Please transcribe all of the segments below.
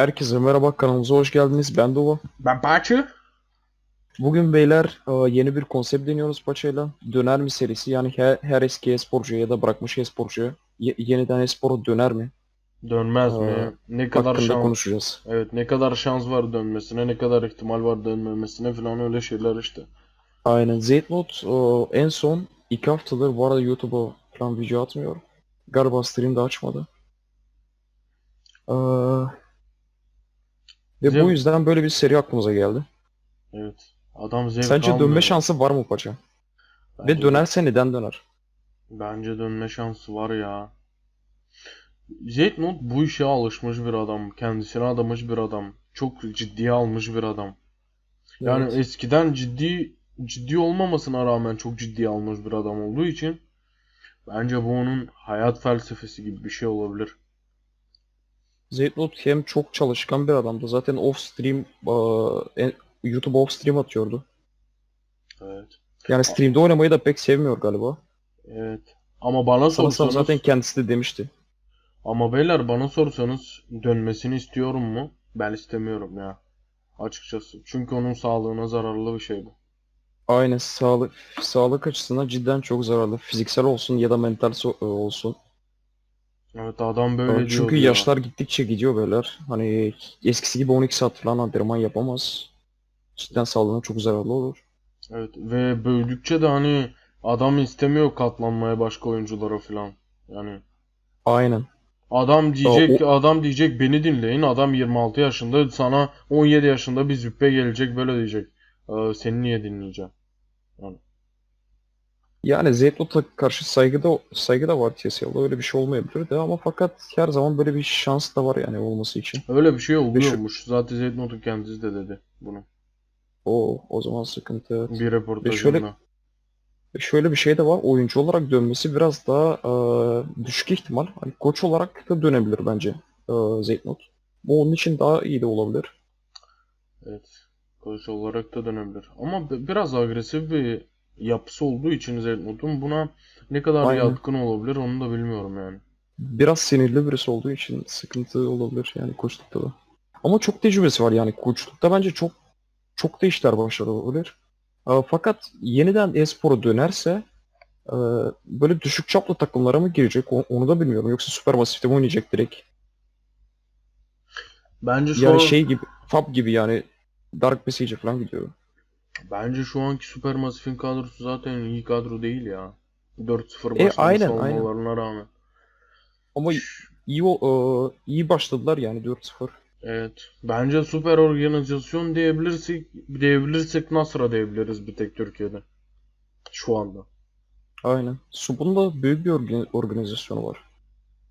Herkese merhaba kanalımıza hoş geldiniz. Ben Dova. Ben Paçı. Bugün beyler e, yeni bir konsept deniyoruz Paça'yla. Döner mi serisi yani her, her eski e-sporcuya ya da bırakmış e-sporcuya ye- yeniden e-spora döner mi? Dönmez mi? Ne kadar Hakkında şans. konuşacağız. Evet, ne kadar şans var dönmesine, ne kadar ihtimal var dönmemesine falan öyle şeyler işte. Aynen. Zeytnot e, en son iki haftadır bu arada YouTube'a falan video atmıyor. Galiba stream de açmadı. E, ve Zevk- bu yüzden böyle bir seri aklımıza geldi. Evet. Adam zevk Sence almıyor. dönme şansı var mı Paça? Bence, Ve dönerse neden döner? Bence dönme şansı var ya. Zeytnot bu işe alışmış bir adam. Kendisine adamış bir adam. Çok ciddiye almış bir adam. Yani Evet. eskiden ciddi ciddi olmamasına rağmen çok ciddiye almış bir adam olduğu için bence bu onun hayat felsefesi gibi bir şey olabilir. Zeytnot hem çok çalışkan bir adamdı. Zaten off stream YouTube off stream atıyordu. Evet. Yani streamde oynamayı da pek sevmiyor galiba. Evet. Ama bana sorsanız zaten kendisi de demişti. ama beyler bana sorsanız dönmesini istiyorum mu? Ben istemiyorum ya. Açıkçası. Çünkü onun sağlığına zararlı bir şey bu. Aynen sağlık sağlık açısından cidden çok zararlı. Fiziksel olsun ya da mental e, olsun. Evet adam böyle Eee, diyordu Çünkü ya. yaşlar gittikçe gidiyor beyler. Hani eskisi gibi 12 saat falan antrenman yapamaz. Cidden sağlığına çok zararlı olur. Evet ve büyüdükçe de hani adam istemiyor katlanmaya başka oyunculara falan. Yani Aynen. adam diyecek o- adam diyecek beni dinleyin. Adam 26 yaşında sana 17 yaşında bir züppe gelecek böyle diyecek. Ee, seni niye dinleyeceğim? Yani Zeytnot'a karşı saygı da saygı da var TSL'da öyle bir şey olmayabilir de ama fakat her zaman böyle bir şans da var yani olması için. Öyle bir şey oluyormuş. Zaten Zeytnot'un kendisi de dedi bunu. O o zaman sıkıntı. evet. Bir röportajında. şöyle- Ve Şöyle bir şey de var. Oyuncu olarak dönmesi biraz daha e, düşük ihtimal. Hani koç olarak da dönebilir bence e, Zeytnot. Bu onun için daha iyi de olabilir. Evet. Koç olarak da dönebilir. Ama bi- biraz agresif bir yapısı olduğu için Zeytnot'un buna ne kadar Aynen. yatkın olabilir onu da bilmiyorum yani. Biraz sinirli birisi olduğu için sıkıntı olabilir yani koçlukta da. Ama çok tecrübesi var yani koçlukta bence çok çok da işler başarabilir. E, fakat yeniden e-spora dönerse e, böyle düşük çaplı takımlara mı girecek onu da bilmiyorum. Yoksa Supermassive'de mi oynayacak direkt? Bence şu Yani an şey gibi, Fab gibi yani Dark Passage'e falan gidiyor. Bence şu anki Supermassive'in kadrosu zaten iyi kadro değil ya. 4-0 E, başlamış aynen. olmalarına rağmen. Ama iyi o- e, iyi başladılar yani 4-0. Evet. Bence süper organizasyon diyebilirsek diyebilirsek Nasır'a diyebiliriz bir tek Türkiye'de. Şu anda. Aynen. Sub'un da büyük bir orga- organizasyonu var.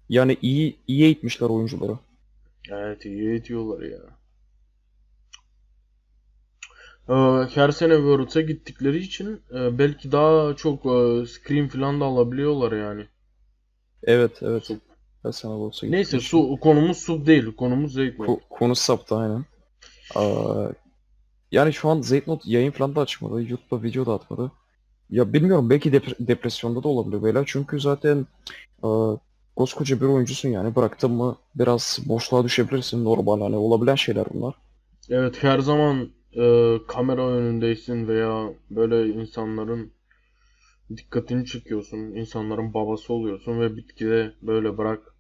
Yani iyi iyi eğitmişler oyuncuları. Evet iyi ediyorlar ya. Ee, her sene Worlds'a gittikleri için e, belki daha çok e, screen falan da alabiliyorlar yani. Evet evet. Sub. Ben sana olsa Neyse su, konumuz sub değil. Konumuz Zeytnot. Ko- konu saptı aynen. Aa, yani şu an Zeytnot yayın falan da açmadı. YouTube'da video da atmadı. Ya bilmiyorum belki depre- depresyonda da olabilir beyler. Çünkü zaten e, koskoca bir oyuncusun yani. Bıraktın mı biraz boşluğa düşebilirsin. Normal hani olabilen şeyler bunlar. Evet her zaman e, kamera önündeysin veya böyle insanların dikkatini çekiyorsun. insanların babası oluyorsun ve bitkide böyle bırak.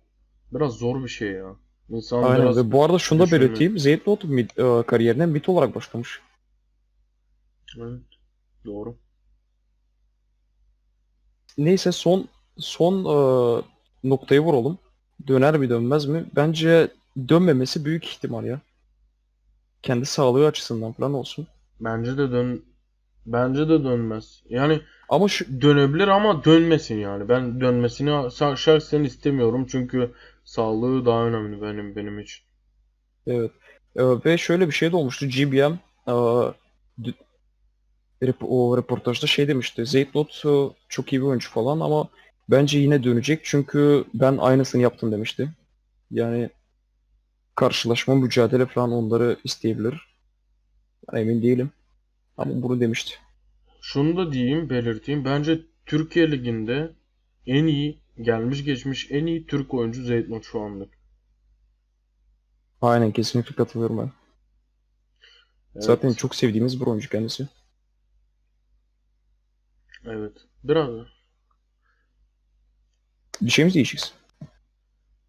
Biraz zor bir şey ya. İnsan Aynen biraz ve bu arada şunu da düşünme. belirteyim. Zeytnot mid, e, kariyerine mid olarak başlamış. Evet, doğru. Neyse son son e, noktayı vuralım. Döner mi dönmez mi? Bence dönmemesi büyük ihtimal ya. Kendi sağlığı açısından falan olsun. Bence de dön bence de dönmez. Yani Ama şu dönebilir ama dönmesin yani. Ben dönmesini şah- şahsen istemiyorum çünkü sağlığı daha önemli benim benim için. evet. E, ve şöyle bir şey de olmuştu. GBM e, d- rep- o röportajda şey demişti. Zeytnot e, çok iyi bir oyuncu falan ama bence yine dönecek çünkü ben aynısını yaptım demişti. Yani karşılaşma, mücadele falan onları isteyebilir. Ben emin değilim. Ama bunu demişti. Şunu da diyeyim, belirteyim. Bence Türkiye Ligi'nde en iyi, gelmiş geçmiş en iyi Türk oyuncu Zeytnot şu anlık. Aynen kesinlikle katılıyorum ben. Evet, Zaten çok sevdiğimiz bir oyuncu kendisi. evet. Biraz. Bir şey mi diyeceksin?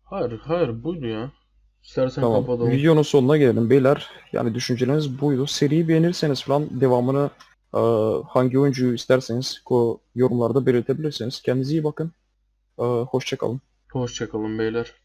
Hayır, hayır buydu ya. İstersen Tamam. kapatalım. Videonun sonuna gelelim beyler. Yani düşünceleriniz buydu. Seriyi beğenirseniz falan devamını e, hangi oyuncuyu isterseniz o yorumlarda belirtebilirsiniz. Kendinize iyi bakın. E, hoşça kalın. Hoşçakalın beyler.